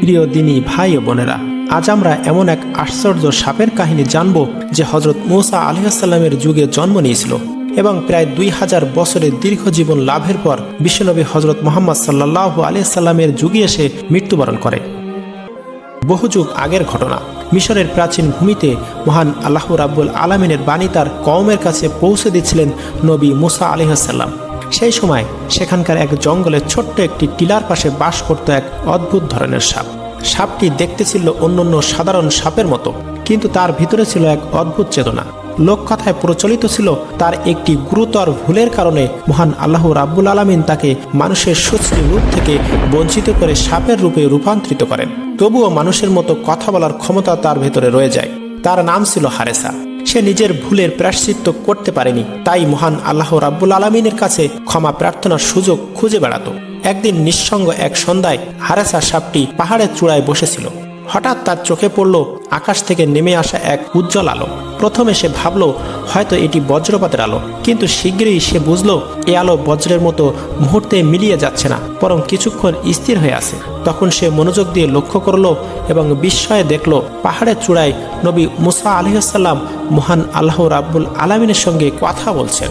প্রিয় দিনী ভাই ও বোনেরা, আজ আমরা এমন এক আশ্চর্য সাপের কাহিনী জানব যে হজরত মৌসা আলহামের যুগে জন্ম নিয়েছিল এবং প্রায় দুই হাজার বছরের দীর্ঘ জীবন লাভের পর বিশ্বনবী হজরত মোহাম্মদ সাল্লাহ আলিয়াল্লামের যুগে এসে মৃত্যুবরণ করে। বহু যুগ আগের ঘটনা। মিশরের প্রাচীন ভূমিতে মহান আল্লাহ রাব্বুল আলমিনের বাণী তার কওমের কাছে পৌঁছে দিচ্ছিলেন নবী মুসা আলিহাসাল্লাম সেই সময় সেখানকার এক জঙ্গলে ছোট্ট একটি টিলার পাশে বাস করত এক অদ্ভুত ধরনের সাপ। সাপটি দেখতে ছিল অন্যান্য সাধারণ সাপের মতো, কিন্তু তার ভিতরে ছিল এক অদ্ভুত চেতনা। লোককথায় প্রচলিত ছিল তার একটি গুরুতর ভুলের কারণে মহান আল্লাহ রাব্বুল আলমিন তাকে মানুষের সুশ্রী রূপ থেকে বঞ্চিত করে সাপের রূপে রূপান্তরিত করেন। তবুও মানুষের মতো কথা বলার ক্ষমতা তার ভেতরে রয়ে যায়। তার নাম ছিল হারেসা। সে নিজের ভুলের প্রাশ্চিত্য করতে পারেনি। তাই মহান আল্লাহ রাব্বুল আলমিনের কাছে ক্ষমা প্রার্থনার সুযোগ খুঁজে বেড়াত। একদিন নিঃসঙ্গ এক সন্ধ্যায় হারেসা সাপটি পাহাড়ের চূড়ায় বসেছিল। হঠাৎ তার চোখে পড়ল আকাশ থেকে নেমে আসা এক উজ্জ্বল আলো। প্রথমে সে ভাবল, হয়তো এটি বজ্রপাতের আলো। কিন্তু শীঘ্রই সে বুঝল, এ আলো বজ্রের মতো মুহূর্তে মিলিয়ে যাচ্ছে না, বরং কিছুক্ষণ স্থির হয়ে আছে। তখন সে মনোযোগ দিয়ে লক্ষ্য করল এবং বিস্ময়ে দেখল, পাহাড়ের চূড়ায় নবী মুসা আলহিহাল্লাম মহান আল্লাহ রাব্বুল আলমিনের সঙ্গে কথা বলছেন।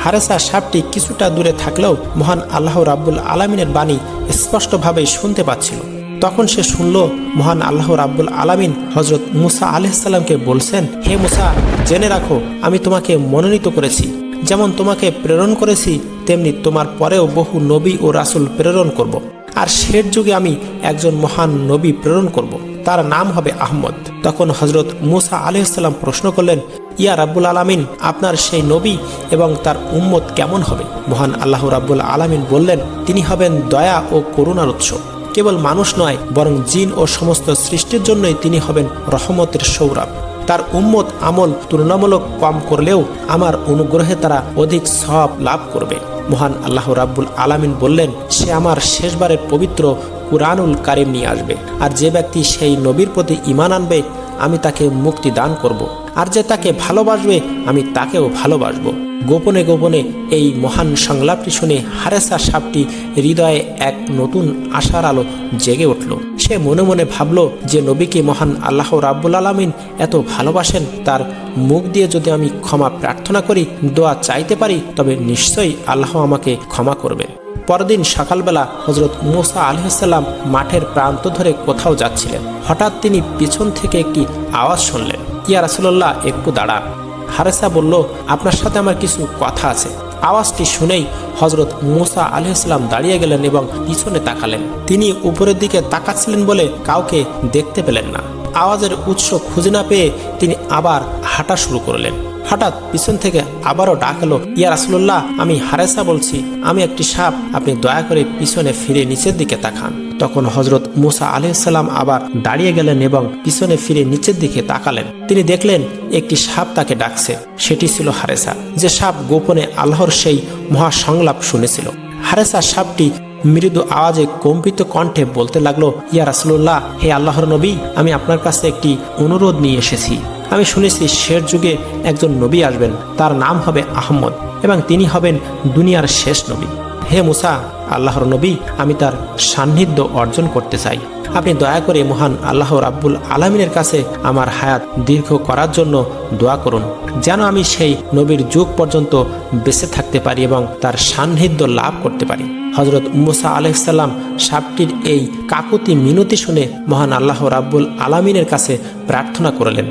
হারেসা সাপটি কিছুটা দূরে থাকলেও মহান আল্লাহ রাব্বুল আলমিনের বাণী স্পষ্টভাবে শুনতে পাচ্ছিল। তখন সে শুনল, মহান আল্লাহ রাব্বুল আলামিন হজরত মুসা আলহিসাল্লামকে বলছেন, হে মুসা, জেনে রাখো, আমি তোমাকে মনোনীত করেছি যেমন তোমাকে প্রেরণ করেছি, তেমনি তোমার পরেও বহু নবী ও রাসুল প্রেরণ করব। আর শেষ যুগে আমি একজন মহান নবী প্রেরণ করব। তার নাম হবে আহমদ তখন হজরত মুসা আলহিসাল্লাম প্রশ্ন করলেন, ইয়া রাব্বুল আলামিন, আপনার সেই নবী এবং তার উম্মত কেমন হবে মহান আল্লাহ রাব্বুল আলামিন বললেন, তিনি হবেন দয়া ও করুণার উৎস কেবল মানুষ নয়, বরং জিন ও সমস্ত সৃষ্টির জন্যই তিনি হবেন রহমতের সৌরভ। তার উম্মত আমল তুলনামূলক কম করলেও আমার অনুগ্রহে তারা অধিক সব লাভ করবে। মহান আল্লাহ রাব্বুল আলামিন বললেন, সে আমার শেষবারের পবিত্র কুরআনুল কারিম নিয়ে আসবে। আর যে ব্যক্তি সেই নবীর প্রতি ইমান আনবে, আমি তাকে মুক্তি দান করব। আর যে তাকে ভালোবাসবে, আমি তাকেও ভালোবাসবো। গোপনে গোপনে এই মহান সংলাপটি শুনে হারেসা সাপটি হৃদয়ে এক নতুন আশার আলো জেগে উঠল। সে মনে মনে ভাবল যে নবীকে মহান আল্লাহ রাব্বুল আলমিন এত ভালোবাসেন, তার মুখ দিয়ে যদি আমি ক্ষমা প্রার্থনা করি, দোয়া চাইতে পারি, তবে নিশ্চয়ই আল্লাহ আমাকে ক্ষমা করবেন। পরদিন সকালবেলা হজরত মুসা আলহিসাল্লাম মাঠের প্রান্ত ধরে কোথাও যাচ্ছিলেন। হঠাৎ তিনি পিছন থেকে একটি আওয়াজ শুনলেন। ইয়া রাসুল্লাহ একটু দাঁড়ান। হারেসা বলল, আপনার সাথে আমার কিছু কথা আছে। আওয়াজটি শুনেই হজরত মুসা আলহিসাল্লাম দাঁড়িয়ে গেলেন এবং পিছনে তাকালেন। তিনি উপরের দিকে তাকাচ্ছিলেন বলে কাউকে দেখতে পেলেন না। আওয়াজের উৎস খুঁজে না পেয়ে তিনি আবার হাঁটা শুরু করলেন। হঠাৎ পিছন থেকে আবারও ডাক এলো, ইয়া রাসুল্লাহ আমি হারেসা বলছি। আমি একটি সাপ, আপনি দয়া করে পিছনে ফিরে নিচের দিকে তাকান। তখন হজরত মুসা আলহিসাল্লাম আবার দাঁড়িয়ে গেলেন এবং পিছনে ফিরে নিচের দিকে তাকালেন। তিনি দেখলেন, একটি সাপ তাকে ডাকছে। সেটি ছিল হারেসা। যে সাপ গোপনে আল্লাহর সেই মহাসংলাপ শুনেছিল। হারেসা সাপটি মৃদু আওয়াজে কম্পিত কণ্ঠে বলতে লাগল, ইয়া রাসুল্লাহ হে আল্লাহর নবী, আমি আপনার কাছে একটি অনুরোধ নিয়ে এসেছি। আমি শুনেছি শেষ যুগে একজন নবী আসবেন। তার নাম হবে আহমদ এবং তিনি হবেন দুনিয়ার শেষ নবী। হে মুসা, আল্লাহর নবী, আমি তার সান্নিধ্য অর্জন করতে চাই। আপনি দয়া করে মহান আল্লাহ রাব্বুল আলমিনের কাছে আমার হায়াত দীর্ঘ করার জন্য দোয়া করুন, যেন আমি সেই নবীর যুগ পর্যন্ত বেঁচে থাকতে পারি এবং তার সান্নিধ্য লাভ করতে পারি। হজরত মুসা আলহিসাল্লাম সাপটির এই কাকুতি মিনতি শুনে মহান আল্লাহ রাব্বুল আলমিনের কাছে প্রার্থনা করলেন।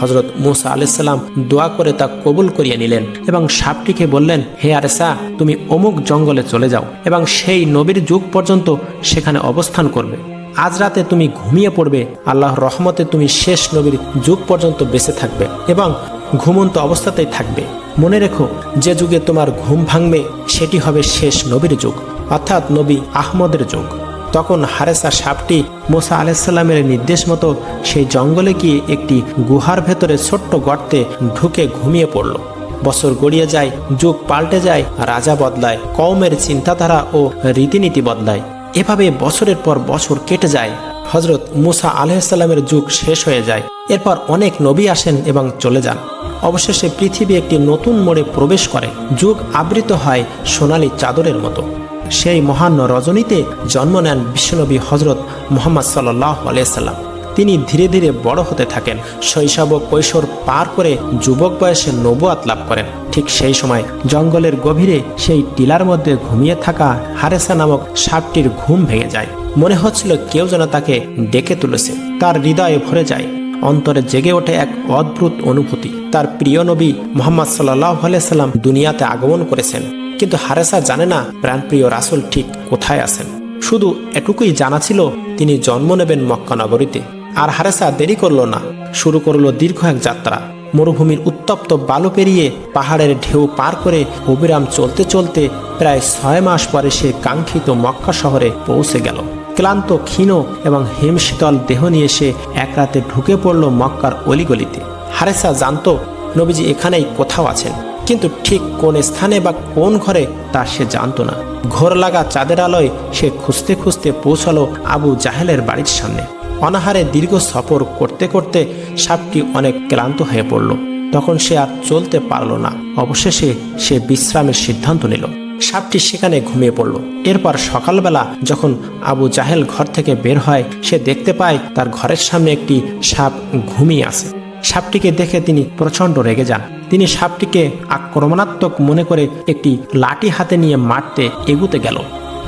হজরত মুসা আলাইসাল্লাম দোয়া করে তা কবুল করিয়ে নিলেন এবং সাপটিকে বললেন, হে আরেসা, তুমি অমুক জঙ্গলে চলে যাও এবং সেই নবীর যুগ পর্যন্ত সেখানে অবস্থান করবে। আজ রাতে তুমি ঘুমিয়ে পড়বে, আল্লাহর রহমতে তুমি শেষ নবীর যুগ পর্যন্ত বেঁচে থাকবে এবং ঘুমন্ত অবস্থাতেই থাকবে। মনে রেখো, যে যুগে তোমার ঘুম ভাঙবে, সেটি হবে শেষ নবীর যুগ, অর্থাৎ নবী আহমদের যুগ। তখন হারেসা সাপটি মোসা আলাইসাল্লামের নির্দেশ মতো সেই জঙ্গলে গিয়ে একটি গুহার ভেতরে ছোট্ট গর্তে ঢুকে ঘুমিয়ে পড়ল। বছর গড়িয়ে যায়, যুগ পাল্টে যায়, রাজা বদলায়, কওমের চিন্তাধারা ও রীতিনীতি বদলায়। এভাবে বছরের পর বছর কেটে যায়। হজরত মুসা আলাইসাল্লামের যুগ শেষ হয়ে যায়। এরপর অনেক নবী আসেন এবং চলে যান। অবশেষে পৃথিবী একটি নতুন মোড়ে প্রবেশ করে। যুগ আবৃত হয় সোনালী চাদরের মতো। সেই মহান রজনীতে জন্ম নেন বিশ্বনবী হজরত মোহাম্মদ সাল্লাহ আলিয়াল্লাম তিনি ধীরে ধীরে বড় হতে থাকেন, শৈশব ও কৈশোর পার করে যুবক বয়সে নবুয়াত লাভ করেন। ঠিক সেই সময় জঙ্গলের গভীরে সেই টিলার মধ্যে ঘুমিয়ে থাকা হারেসা নামক সাপটির ঘুম ভেঙে যায়। মনে হচ্ছিল কেউ যেন তাকে ডেকে তুলেছে। তার হৃদয়ে ভরে যায়। অন্তরে জেগে ওঠে এক অদ্ভুত অনুভূতি। তার প্রিয় নবী মোহাম্মদ সাল্লাহ সাল্লাম দুনিয়াতে আগমন করেছেন। কিন্তু হারেসা জানে না প্রাণপ্রিয় রাসুল ঠিক কোথায় আছেন। শুধু এটুকুই জানা ছিল, তিনি জন্ম নেবেন মক্কা নগরীতে। আর হারেসা দেরি করল না, শুরু করল দীর্ঘ এক যাত্রা। মরুভূমির উত্তপ্ত বালু পেরিয়ে পাহাড়ের ঢেউ পার করে অবিরাম চলতে চলতে প্রায় ছয় মাস পরে সে কাঙ্ক্ষিত মক্কা শহরে পৌঁছে গেল। ক্লান্ত, ক্ষীণ এবং হিমশীতল দেহ নিয়ে সে এক রাতে ঢুকে পড়ল মক্কার অলিগলিতে। হারেসা জানত, নবীজি এখানেই কোথাও আছেন। কিন্তু ঠিক কোন স্থানে বা কোন ঘরে তা সে জানত না। ঘোর লাগা চাঁদের আলোয় সে খুঁজতে খুঁজতে পৌঁছালো আবু জাহেলের বাড়ির সামনে। অনাহারে দীর্ঘ সফর করতে করতে সাপটি অনেক ক্লান্ত হয়ে পড়ল। তখন সে আর চলতে পারল না। অবশেষে সে বিশ্রামের সিদ্ধান্ত নিল। সাপটি সেখানে ঘুমিয়ে পড়ল। এরপর সকালবেলা যখন আবু জাহেল ঘর থেকে বের হয়, সে দেখতে পায় তার ঘরের সামনে একটি সাপ ঘুমিয়ে আছে। সাপটিকে দেখে তিনি প্রচণ্ড রেগে যান। তিনি সাপটিকে আক্রমণাত্মক মনে করে একটি লাঠি হাতে নিয়ে মারতে এগুতে গেল।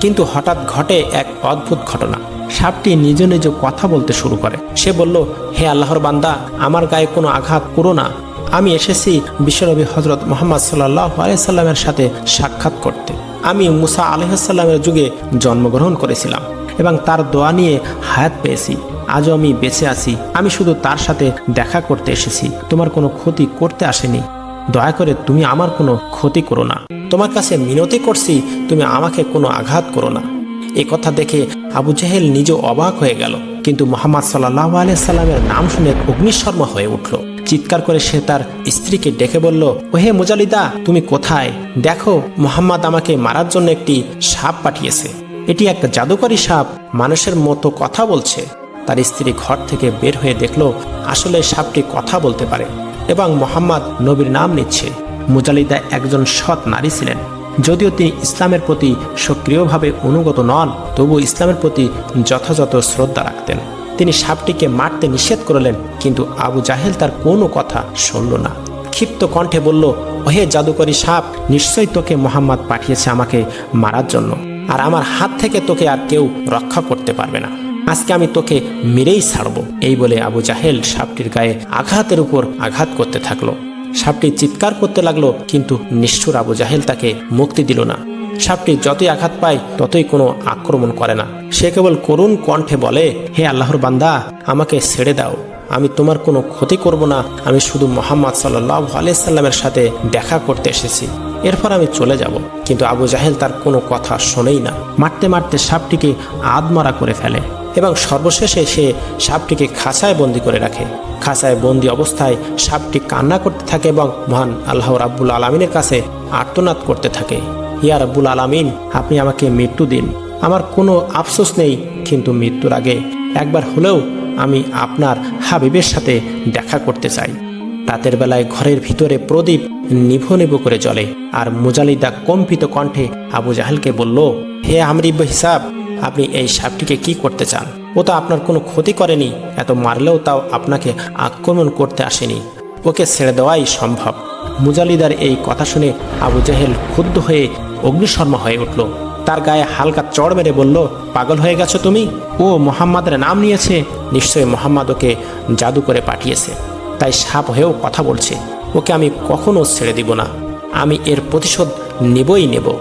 কিন্তু হঠাৎ ঘটে এক অদ্ভুত ঘটনা। সাপটি নিজ নিজ কথা বলতে শুরু করে। সে বলল, হে আল্লাহর বান্দা, আমার গায়ে কোনো আঘাত করো না। আমি এসেছি বিশ্বনবী হজরত মোহাম্মদ সাল্লাহ আলাইসাল্লামের সাথে সাক্ষাৎ করতে। আমি মুসা আলহামের যুগে জন্মগ্রহণ করেছিলাম। এবং তার দোয়া নিয়ে হায়াত পেয়েছি। আজও আমি বেঁচে আছি। আমি শুধু তার সাথে দেখা করতে এসেছি। তোমার কোনো ক্ষতি করতে আসেনি। দয়া করে তুমি আমার কোনো ক্ষতি করো না। তোমার কাছে মিনতি করছি, তুমি আমাকে কোনো আঘাত করো না। এ কথা দেখে আবু জাহেল নিজে অবাক হয়ে গেল। কিন্তু মোহাম্মদ সাল্লাহ আলিয়াল্লামের নাম শুনে অগ্নিশর্মা হয়ে উঠল। চিৎকার করে সে তার স্ত্রীকে ডেকে বলল, ওহে মুজালিদা, তুমি কোথায়? দেখো, মোহাম্মদ আমাকে মারার জন্য একটি সাপ পাঠিয়েছে। এটি একটা জাদুকরী সাপ মানুষের মতো কথা বলছে। তার স্ত্রী ঘর থেকে বের হয়ে দেখল আসলে সাপটি কথা বলতে পারে এবং মোহাম্মদ নবীর নাম নিচ্ছে। মুজালিদা একজন সৎ নারী ছিলেন। যদিও তিনি ইসলামের প্রতি সক্রিয়ভাবে অনুগত নন, তবু ইসলামের প্রতি যথাযথ শ্রদ্ধা রাখতেন। তিনি সাপটিকে মারতে নিষেধ করলেন, কিন্তু আবু জাহেল তার কোনো কথা শুনল না। ক্ষিপ্ত কণ্ঠে বলল, ওহে জাদুকরী সাপ, নিশ্চয়ই তোকে মোহাম্মদ পাঠিয়েছে আমাকে মারার জন্য। আর আমার হাত থেকে তোকে আর কেউ রক্ষা করতে পারবে না। আজকে আমি তোকে মেরেই ছাড়ব। এই বলে আবু জাহেল সাপটির গায়ে আঘাতের উপর আঘাত করতে থাকল। সাপটি চিৎকার করতে লাগল, কিন্তু নিষ্ঠুর আবু জাহেল তাকে মুক্তি দিল না। সাপটি যতই আঘাত পায়, ততই কোনো আক্রমণ করে না। সে কেবল করুণ কণ্ঠে বলে, হে আল্লাহর বান্দা, আমাকে ছেড়ে দাও। আমি তোমার কোনো ক্ষতি করব না। আমি শুধু মোহাম্মদ সাল্লাহ আলিয়াল্লামের সাথে দেখা করতে এসেছি। এরপর আমি চলে যাব। কিন্তু আবু জাহেল তার কোনো কথা শোনেই না। মারতে মারতে সাপটিকে আদমারা করে ফেলে এবং সর্বশেষে সে সাপটিকে খাঁচায় বন্দি করে রাখে। খাঁচায় বন্দি অবস্থায় সাপটি কান্না করতে থাকে এবং মহান আল্লাহ রাব্বুল আলমিনের কাছে আর্তনাদ করতে থাকে। ইয়া রাব্বুল আলমিন, আপনি আমাকে মৃত্যু দিন। আমার কোনো আফসোস নেই, কিন্তু মৃত্যুর আগে একবার হলেও আমি আপনার হাবিবের সাথে দেখা করতে চাই। রাতের বেলায় ঘরের ভিতরে প্রদীপ নিভো নিভো করে জ্বলে। আর মুজালিদা কম্পিত কণ্ঠে আবু জাহেলকে বলল, হে আমরিব হিসাব, আপনি এই সাপটিকে কি করতে চান? ও তো আপনার কোনো ক্ষতি করেনি, এত মারলেও তাও আপনাকে আক্রমণ করতে আসেনি। ওকে ছেড়ে দেওয়াই সম্ভব। মুজালিদার এই কথা শুনে আবু জাহেল ক্ষুব্ধ হয়ে অগ্নিশর্মা হয়ে উঠল। তার গায়ে হালকা চড় মেরে বলল, পাগল হয়ে গেছো তুমি? ও মোহাম্মদের নাম নিয়েছে। নিশ্চয়ই মোহাম্মদ ওকে জাদু করে পাঠিয়েছে। তাই সাপ হয়েও কথা বলছে। ওকে আমি কখনো ছেড়ে দিব না। আমি এর প্রতিশোধ নেবই নেব।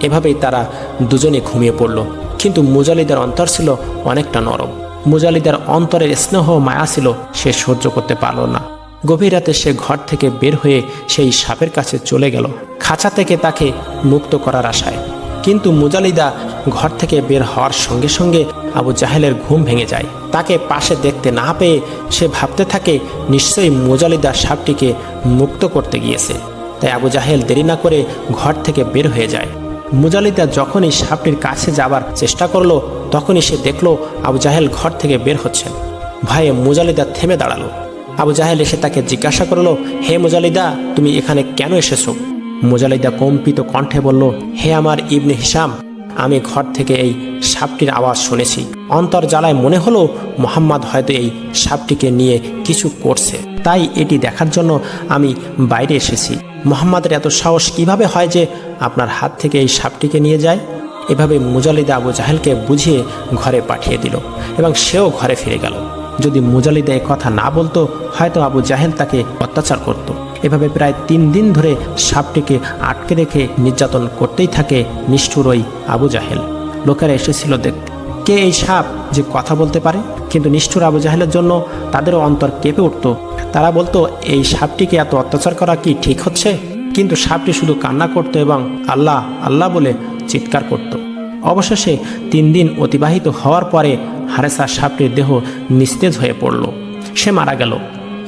এভাবেই তারা দুজনে ঘুমিয়ে পড়ল। কিন্তু মুজালিদার অন্তর ছিল অনেকটা নরম। মুজালিদার অন্তরের স্নেহ মায়া ছিল সে সহ্য করতে পারল না। গভীর রাতে সে ঘর থেকে বের হয়ে সেই সাপের কাছে চলে গেল, খাঁচা থেকে তাকে মুক্ত করার আশায়। কিন্তু মুজালিদা ঘর থেকে বের হওয়ার সঙ্গে সঙ্গে আবু জাহেলের ঘুম ভেঙে যায়। তাকে পাশে দেখতে না পেয়ে সে ভাবতে থাকে, নিশ্চয়ই মুজালিদা সাপটিকে মুক্ত করতে গিয়েছে। তাই আবু জাহেল দেরি না করে ঘর থেকে বের হয়ে যায়। মুজালিদা যখনই সাপটির কাছে যাবার চেষ্টা করল, তখনই সে দেখল আবু জাহেল ঘর থেকে বের হচ্ছেন ভয়ে মুজালিদা থেমে দাঁড়াল। আবু জাহেল এসে তাকে জিজ্ঞাসা করল, হে মুজালিদা, তুমি এখানে কেন এসেছ? মুজালিদা কম্পিত কণ্ঠে বলল, হে আমার ইবনে হিসাম আমি ঘর থেকে এই সাপটির আওয়াজ শুনেছি। অন্তর জ্বালায় মনে হলো মোহাম্মদ হয়তো এই সাপটিকে নিয়ে কিছু করছে। তাই এটি দেখার জন্য আমি বাইরে এসেছি। মোহাম্মদের এত সাহস কীভাবে হয় যে আপনার হাত থেকে এই সাপটিকে নিয়ে যায়? এভাবে মুজালিদা আবু জাহেলকে বুঝিয়ে ঘরে পাঠিয়ে দিল এবং সেও ঘরে ফিরে গেল। যদি মুজালিদা কথা না বলতো, হয়তো আবু জাহেল তাকে অত্যাচার করত। এভাবে প্রায় তিন দিন ধরে সাপটিকে আটকে রেখে নির্যাতন করতেই থাকে নিষ্ঠুর ওই আবু জাহেল। লোকেরা এসেছিল দেখতে। কে এই সাপ যে কথা বলতে পারে? কিন্তু নিষ্ঠুর আবু জাহেলের জন্য তাদেরও অন্তর কেঁপে উঠত। তারা বলতো, এই সাপটিকে এত অত্যাচার করা কি ঠিক হচ্ছে? কিন্তু সাপটি শুধু কান্না করতো এবং আল্লাহ আল্লাহ বলে চিৎকার করত। অবশেষে তিন দিন অতিবাহিত হওয়ার পরে হারেসা সাপটির দেহ নিস্তেজ হয়ে পড়ল। সে মারা গেল।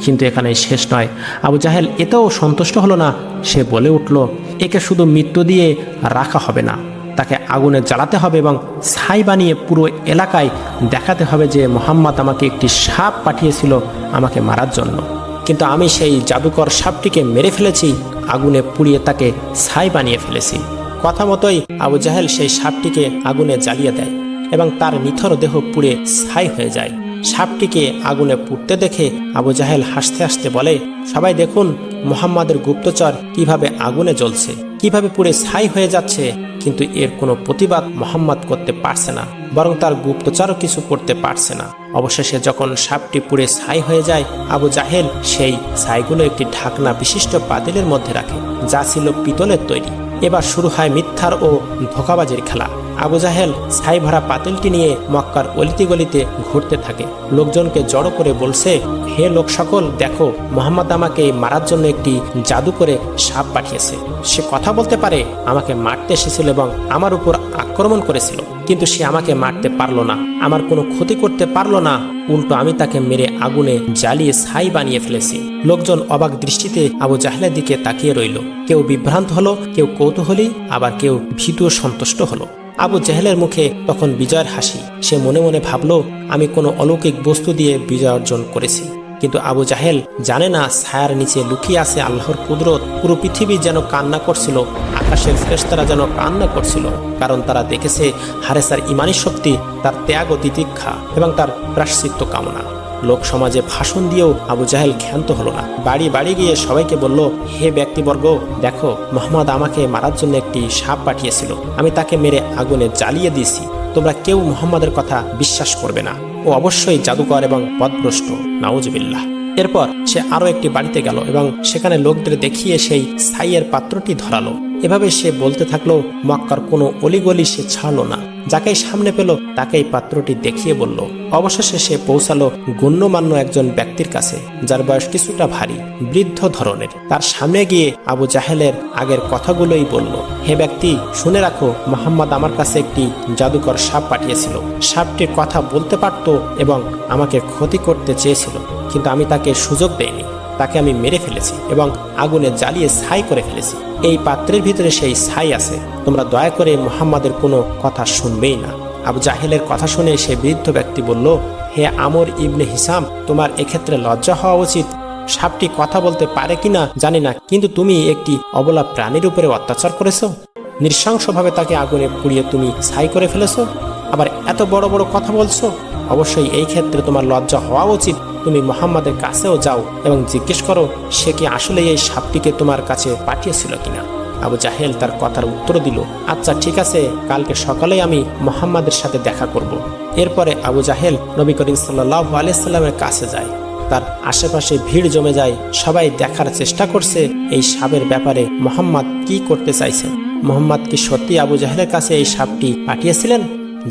কিন্তু এখানে শেষ নয়। আবু জাহেল এতেও সন্তুষ্ট হলো না। সে বলে উঠল, একে শুধু মৃত্যু দিয়ে রাখা হবে না। তাকে আগুনে জ্বালাতে হবে এবং ছাই বানিয়ে পুরো এলাকায় দেখাতে হবে যে মোহাম্মদ আমাকে একটি সাপ পাঠিয়েছিল আমাকে মারার জন্য। কিন্তু আমি সেই জাদুকর সাপটিকে মেরে ফেলেছি, আগুনে পুড়িয়ে তাকে ছাই বানিয়ে ফেলেছি। কথা মতোই আবু জাহেল সেই সাপটিকে আগুনে জ্বালিয়ে দেয় এবং তার নিথর দেহ পুড়ে ছাই হয়ে যায়। সাপটিকে আগুনে পুড়তে দেখে আবু জাহেল হাসতে হাসতে বলে, সবাই দেখুন মোহাম্মদের গুপ্তচর কীভাবে আগুনে জ্বলছে, কীভাবে পুড়ে ছাই হয়ে যাচ্ছে, কিন্তু এর কোনো প্রতিবাদ মোহাম্মদ করতে পারছে না, বরং তার গুপ্তচরও কিছু করতে পারছে না। অবশেষে যখন সাপটি পুড়ে ছাই হয়ে যায়, আবু জাহেল সেই ছাইগুলো একটি ঢাকনা বিশিষ্ট পাতিলের মধ্যে রাখে, যা ছিল পিতলের তৈরি। এবার শুরু হয় মিথ্যার ও ধোকাবাজির খেলা। আবু জাহেল ছাই ভরা পাতিলটি নিয়ে মক্কার অলিতে গলিতে ঘুরতে থাকে। লোকজনকে জড়ো করে বলছে, হে লোক সকল, দেখো, মোহাম্মদ আমাকে মারার জন্য একটি জাদু করে সাপ পাঠিয়েছে। সে কথা বলতে পারে, আমাকে মারতে এসেছিল এবং আমার উপর আক্রমণ করেছিল, কিন্তু সে আমাকে মারতে পারল না। আমার কোনো ক্ষতি করতে পারল না। উল্টো আমি তাকে মেরে আগুনে জ্বালিয়ে ছাই বানিয়ে ফেলেছি। লোকজন অবাক দৃষ্টিতে আবু জাহেলের দিকে তাকিয়ে রইল। কেউ বিভ্রান্ত হলো, কেউ কৌতূহলী, আবার কেউ ভীত সন্তুষ্ট হলো। আবু জাহেলের মুখে তখন বিজয়ের হাসি। সে মনে মনে ভাবল, আমি কোনো অলৌকিক বস্তু দিয়ে বিজয় অর্জন করেছি। কিন্তু আবু জাহেল জানে না ছায়ার নিচে লুকিয়ে আছে আল্লাহর কুদরত। পুরো পৃথিবী যেন কান্না করছিল, আকাশের ফেরেশতারা যেন কান্না করছিল। কারণ তারা দেখেছে হারেসার ইমানি শক্তি, তার ত্যাগ ও তিতিক্ষা এবং তার প্রাশ্চিত্য কামনা। লোক সমাজে ভাষণ দিয়েও আবু জাহেল ক্ষান্ত হলো না। বাড়ি বাড়ি গিয়ে সবাইকে বলল, হে ব্যক্তিবর্গ, দেখো, মোহাম্মদ আমাকে মারার জন্য একটি সাপ পাঠিয়েছিল। আমি তাকে মেরে আগুনে জ্বালিয়ে দিয়েছি। তোমরা কেউ মোহাম্মদের কথা বিশ্বাস করবে না। ও অবশ্যই জাদুকর এবং পদভ্রষ্ট। নাউজবিল্লাহ। এরপর সে আরও একটি বাড়িতে গেল এবং সেখানে লোকদের দেখিয়ে সেই ছাইয়ের পাত্রটি ধরালো। এভাবে সে বলতে থাকল, মক্কার কোনো অলিগলি সে ছাড়লো না। যাকেই সামনে পেল, তাকেই পাত্রটি দেখিয়ে বলল। অবশেষে সে পৌঁছালো গণ্যমান্য একজন ব্যক্তির কাছে, যার বয়স কিছুটা ভারী, বৃদ্ধ ধরনের। তার সামনে গিয়ে আবু জাহেলের আগের কথাগুলোই বলল। হে ব্যক্তি, শুনে রাখো, মোহাম্মদ আমার কাছে একটি জাদুকর সাপ পাঠিয়েছিল। সাপটির কথা বলতে পারত এবং আমাকে ক্ষতি করতে চেয়েছিল, কিন্তু আমি তাকে সুযোগ দেইনি। তাকে আমি মেরে ফেলেছি এবং আগুনে জ্বালিয়ে ছাই করে ফেলেছি। এই পাত্রের ভিতরে সেই ছাই আছে। তোমরা দয়া করে মোহাম্মদের কোনো কথা শুনবেই না। আবু জাহেলের কথা শুনে সে বৃদ্ধ ব্যক্তি বলল, হে আমর ইবনে হিসাম, তোমার এক্ষেত্রে লজ্জা হওয়া উচিত। সাপটি কথা বলতে পারে কিনা জানি না, কিন্তু তুমি একটি অবলা প্রাণীর উপরে অত্যাচার করেছ। নৃশংসভাবে তাকে আগুনে পুড়িয়ে তুমি ছাই করে ফেলেছো। আবার এত বড় বড় কথা বলছো। অবশ্যই এই ক্ষেত্রে তোমার লজ্জা হওয়া উচিত। তুমি মোহাম্মদের কাছেও যাও এবং জিজ্ঞেস করো, সে কি আসলে এই সাপটিকে তোমার কাছে পাঠিয়েছিল কিনা? আবু জাহেল তার কথার উত্তর দিল আচ্ছা ঠিক আছে, কালকে সকালে আমি মোহাম্মদের সাথে দেখা করব। এরপরে আবু জাহেল নবী করিম সাল্লাহ আলিয়াল্লামের কাছে যায়। তার আশেপাশে ভিড় জমে যায়, সবাই দেখার চেষ্টা করছে এই সাপের ব্যাপারে মোহাম্মদ কি করতে চাইছেন। মোহাম্মদ কি সত্যি আবু জাহেলের কাছে এই সাপটি পাঠিয়েছিলেন?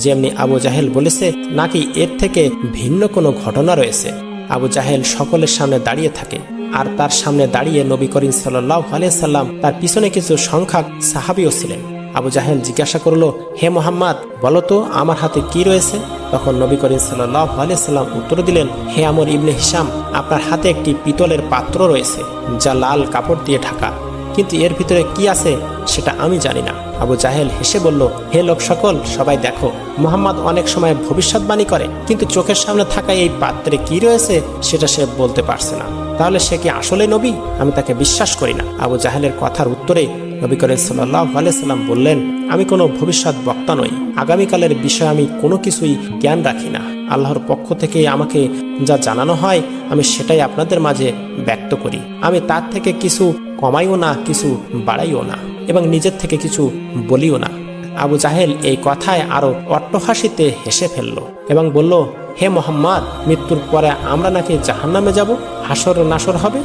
যেমনি আবু জাহেল বলেছে, নাকি এর থেকে ভিন্ন কোনো ঘটনা রয়েছে? আবু জাহেল সকলের সামনে দাঁড়িয়ে থাকে আর তার সামনে দাঁড়িয়ে নবী করিম সাল্লাহ সাল্লাম তার পিছনে কিছু সংখ্যক সাহাবিও ছিলেন। আবু জাহেল জিজ্ঞাসা করল, হে মোহাম্মদ বলতো আমার হাতে কি রয়েছে? তখন নবী করিম সাল্লাহ সাল্লাম উত্তর দিলেন, হে আমর ইবনে হিসাম আপনার হাতে একটি পিতলের পাত্র রয়েছে, যা লাল কাপড় দিয়ে ঢাকা। কিন্তু এর ভিতরে কি আছে সেটা আমি জানি না। আবু জাহেল হেসে বলল, হে লোক সকল, সবাই দেখো, মোহাম্মদ অনেক সময় ভবিষ্যৎবাণী করে, কিন্তু চোখের সামনে থাকা এই পাত্রে কি রয়েছে সেটা সে বলতে পারছে না। তাহলে সে কি আসলে নবী? আমি তাকে বিশ্বাস করি না। আবু জাহেলের কথার উত্তরে নবী করিম আলাইসাল্লাম বললেন, আমি কোনো ভবিষ্যৎ বক্তা নই। আগামীকালের বিষয়ে আমি কোনো কিছুই জ্ঞান রাখি না। আল্লাহর পক্ষ থেকে আমাকে যা জানানো হয়, আমি সেটাই আপনাদের মাঝে ব্যক্ত করি। আমি তার থেকে কিছু কমাইও না, কিছু বাড়াইও না, এবং নিজের থেকে কিছু বলিও না। আবু জাহেল এই কথায় আরও অট্টহাসিতে হেসে ফেলল এবং বলল, হে মোহাম্মদ, মৃত্যুর পরে আমরা নাকি জাহান্নামে যাব? হাসর নাসর হবে?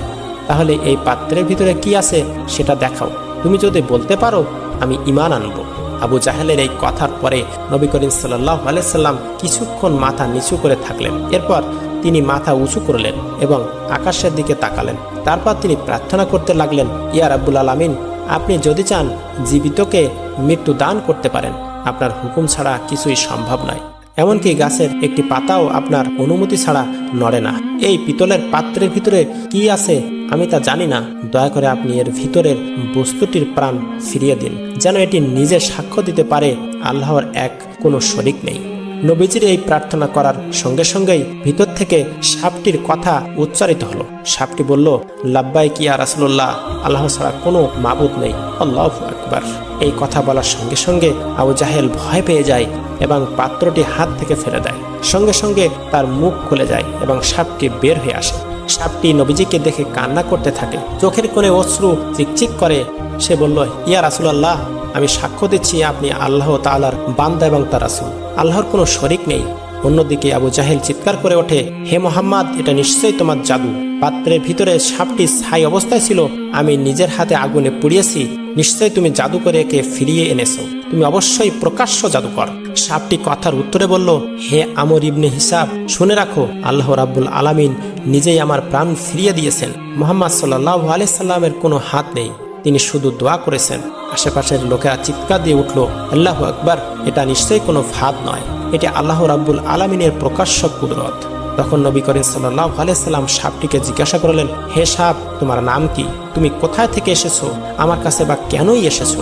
তাহলে এই পাত্রের ভিতরে কি আছে সেটা দেখাও। তুমি যদি বলতে পারো, আমি ইমান আনব। আবু জাহেলের এই কথার পরে নবী করিম সাল্লাহ আলাইসাল্লাম কিছুক্ষণ মাথা নিচু করে থাকলেন। এরপর তিনি মাথা উঁচু করলেন এবং আকাশের দিকে তাকালেন। তারপর তিনি প্রার্থনা করতে লাগলেন, ইয়া রাব্বুল আলামিন, আপনি যদি চান জীবিতকে মৃত্যু দান করতে পারেন, আপনার হুকুম ছাড়া কিছুই সম্ভব নয়। এমনকি গাছের একটি পাতাও আপনার অনুমতি ছাড়া নড়ে না। এই পিতলের পাত্রের ভিতরে কি আছে আমি তা জানি না। দয়া করে আপনি এর ভিতরের বস্তুটির প্রাণ ফিরিয়ে দিন, যেন এটি নিজে সাক্ষ্য দিতে পারে, আল্লাহর এক কোনো শরিক নেই। নবীজির এই প্রার্থনা করার সঙ্গে সঙ্গেই ভিতর থেকে সাপটির কথা উচ্চারিত হলো। সাপটি বলল লাব্বাই কিয়া রাসুল্লাহ আল্লাহ ছাড়া কোনো মাবুদ নেই। আল্লাহ আকবার। এই কথা বলার সঙ্গে সঙ্গে আবু জাহেল ভয় পেয়ে যায় এবং পাত্রটি হাত থেকে ফেলে দেয়। সঙ্গে সঙ্গে তার মুখ খুলে যায় এবং সাপটি বের হয়ে আসে। সাপটি নবীজিকে দেখে কান্না করতে থাকে। চোখের কোণে অশ্রু চিকচিক করে। সে বলল, ইয়া রাসুলাল্লাহ, আমি সাক্ষ্য দিচ্ছি আপনি আল্লাহ তালার বান্দা এবং তার রাসুল। আল্লাহর কোনো শরিক নেই। অন্যদিকে আবু জাহেল চিৎকার করে ওঠে, হে মোহাম্মদ, এটা নিশ্চয়ই তোমার জাদু। পাত্রের ভিতরে সাপটি ছাই অবস্থায় ছিল, আমি নিজের হাতে আগুনে পুড়িয়েছি। নিশ্চয়ই তুমি জাদু করে একে ফিরিয়ে এনেছো। তুমি অবশ্যই প্রকাশ্য জাদুকর। সাপটি কথার উত্তরে বলল, হে আমর ইবনে হিসাব, শুনে রাখো, আল্লাহ রাব্বুল আলামিন নিজেই আমার প্রাণ ফিরিয়ে দিয়েছেন। মোহাম্মদ সাল্লাহ আলাইসাল্লামের কোনো হাত নেই। তিনি শুধু দোয়া করেছেন। আশেপাশের লোকেরা চিৎকার দিয়ে উঠল, আল্লাহ আকবার, এটা নিশ্চয়ই কোনো ফাঁদ নয়। এটি আল্লাহ রাব্বুল আলমিনের প্রকাশ্য কুদরত। তখন নবী করিম সাল্লাহ আলাইসাল্লাম সাপটিকে জিজ্ঞাসা করলেন, হে সাপ, তোমার নাম কি? তুমি কোথায় থেকে এসেছ? আমার কাছে বা কেনই এসেছ?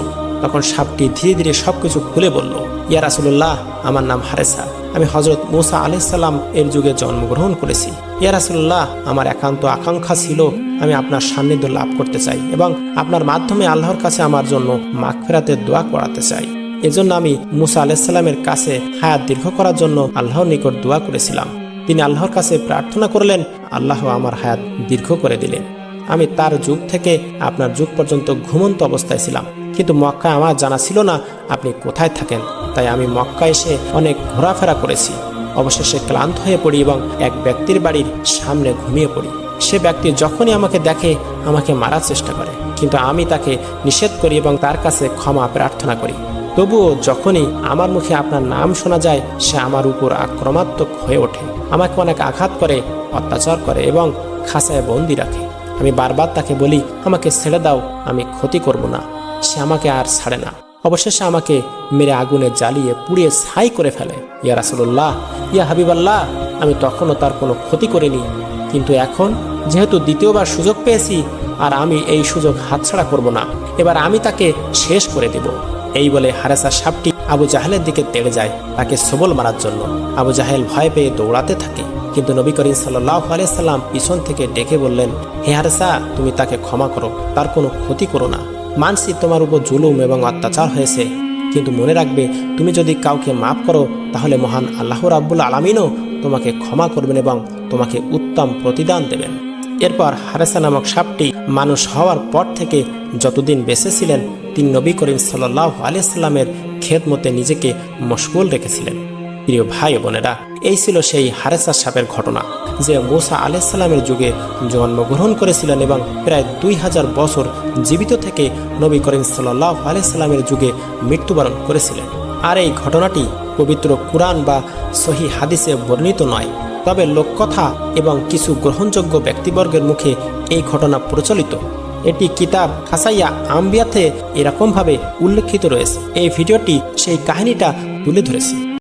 তখন সাপটি ধীরে ধীরে সবকিছু খুলে বলল, ইয়া রাসুল্লাহ আমার নাম হারেসা। আমি হজরত মুসা আলাইসাল্লাম এর যুগে জন্মগ্রহণ করেছি। ইয়া রাসুল্লাহ আমার একান্ত আকাঙ্ক্ষা ছিল আমি আপনার সান্নিধ্য লাভ করতে চাই এবং আপনার মাধ্যমে আল্লাহর কাছে আমার জন্য মাগফেরাতের দোয়া করাতে চাই। এজন্য আমি মুসা আলাইসাল্লামের কাছে হায়াত দীর্ঘ করার জন্য আল্লাহর নিকট দোয়া করেছিলাম। তিনি আল্লাহর কাছে প্রার্থনা করলেন, আল্লাহ আমার হায়াত দীর্ঘ করে দিলেন। আমি তার যুগ থেকে আপনার যুগ পর্যন্ত ঘুমন্ত অবস্থায় ছিলাম। কিন্তু মক্কা আমার জানা ছিল না আপনি কোথায় থাকেন। তাই আমি মক্কা এসে অনেক ঘোরাফেরা করেছি। অবশেষে ক্লান্ত হয়ে পড়ি এবং এক ব্যক্তির বাড়ির সামনে ঘুমিয়ে পড়ি। সে ব্যক্তি যখনই আমাকে দেখে, আমাকে মারার চেষ্টা করে। কিন্তু আমি তাকে নিষেধ করি এবং তার কাছে ক্ষমা প্রার্থনা করি। তবুও যখনই আমার মুখে আপনার নাম শোনা যায়, সে আমার উপর আক্রমাত্মক হয়ে ওঠে। আমাকে অনেক আঘাত করে, অত্যাচার করে এবং খাঁচায় বন্দি রাখে। আমি বারবার তাকে বলি, আমাকে ছেড়ে দাও, আমি ক্ষতি করব না। সে আমাকে আর ছাড়ে না। অবশেষে আমাকে মেরে আগুনে জ্বালিয়ে পুড়িয়ে ছাই করে ফেলে। ইয়া রাসুল্লাহ ইয়া হাবিবাল্লাহ, আমি তখনও তার কোনো ক্ষতি করিনি। কিন্তু এখন, যেহেতু দ্বিতীয়বার সুযোগ পেয়েছি, আর আমি এই সুযোগ হাতছাড়া করব না, এবার আমি তাকে শেষ করে দেব। এই বলে হারেসা সাপটি আবু জাহেলের দিকে তেড়ে যায় তাকে সবল মারার জন্য। আবু জাহেল ভয় পেয়ে দৌড়াতে থাকে। কিন্তু নবী করিম সাল্লাহ আলাইসাল্লাম পিছন থেকে ডেকে বললেন, হে হারেসা, তুমি তাকে ক্ষমা করো, তার কোনো ক্ষতি করো না। মানসি তোমার উপর জুলুম এবং অত্যাচার হয়েছে। কিন্তু মনে রাখবে, তুমি যদি কাউকে মাফ করো, তাহলে মহান আল্লাহ রাব্বুল আলমিনও তোমাকে ক্ষমা করবেন এবং তোমাকে উত্তম প্রতিদান দেবেন। এরপর হারেসা নামক সাপটি মানুষ হওয়ার পর থেকে যতদিন বেঁচে ছিলেন, তিনি নবী করিম সাল্লাহ আলিয়াল্লামের খেদমতে নিজেকে মশগুল রেখেছিলেন। প্রিয় ভাই বোনেরা, এই ছিল সেই হারেসা সাপের ঘটনা, যে মুসা আলাইসাল্লামের যুগে জন্মগ্রহণ করেছিলেন এবং প্রায় দুই হাজার বছর জীবিত থেকে নবী করিম সাল্লাহ আলাইসাল্লামের যুগে মৃত্যুবরণ করেছিলেন। আর এই ঘটনাটি পবিত্র কুরআন বা সহি হাদিসে বর্ণিত নয়। তবে লোককথা এবং কিছু গ্রহণযোগ্য ব্যক্তিবর্গের মুখে এই ঘটনা প্রচলিত। এটি কিতাব খাসাইয়া আম্বিয়াতে এরকমভাবে উল্লেখিত রয়েছে। এই ভিডিওটি সেই কাহিনীটা তুলে ধরেছে।